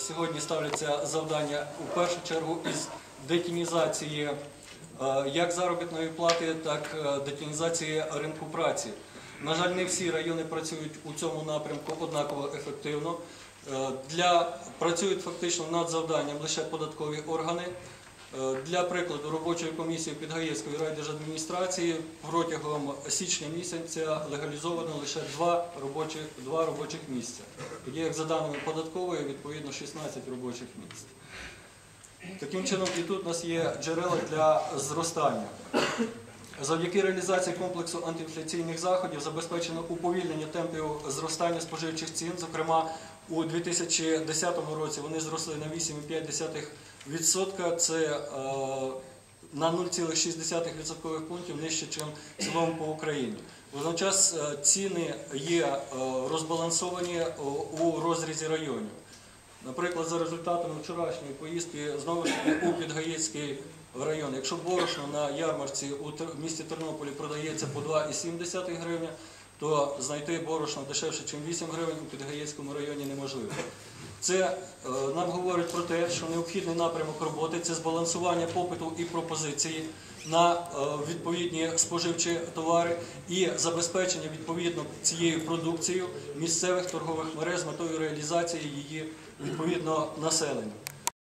сьогодні ставляться завдання у першу чергу із детінізації е, як заробітної плати, так і детінізації ринку праці. На жаль, не всі райони працюють у цьому напрямку однаково ефективно. Е, Для працюють фактично над завданням лише податкові органи. Е, Для прикладу робочої комісії Підгаєцької райдержадміністрації протягом січня місяця легалізовано лише два робочих, два робочих місця. Тоді як за даними податкової, відповідно 16 робочих місць. Таким чином, і тут у нас є джерела для зростання. Завдяки реалізації комплексу антиінфляційних заходів забезпечено уповільнення темпів зростання споживчих цін. Зокрема, у 2010 році вони зросли на 8,5%. Це е, на 0,6% пунктів нижче, ніж в цілому по Україні. Водночас е, ціни є е, розбалансовані у розрізі районів. Наприклад, за результатами вчорашньої поїздки знову ж таки у Підгаєцький район. Якщо борошно на ярмарці у місті Тернополі продається по 2,7 гривня, то знайти борошно дешевше, ніж 8 гривень у Підгаєцькому районі неможливо. Це е, нам говорить про те, що необхідний напрямок роботи це збалансування попиту і пропозиції на е, відповідні споживчі товари і забезпечення відповідно цією продукцією місцевих торгових мереж з метою реалізації її відповідно населенню.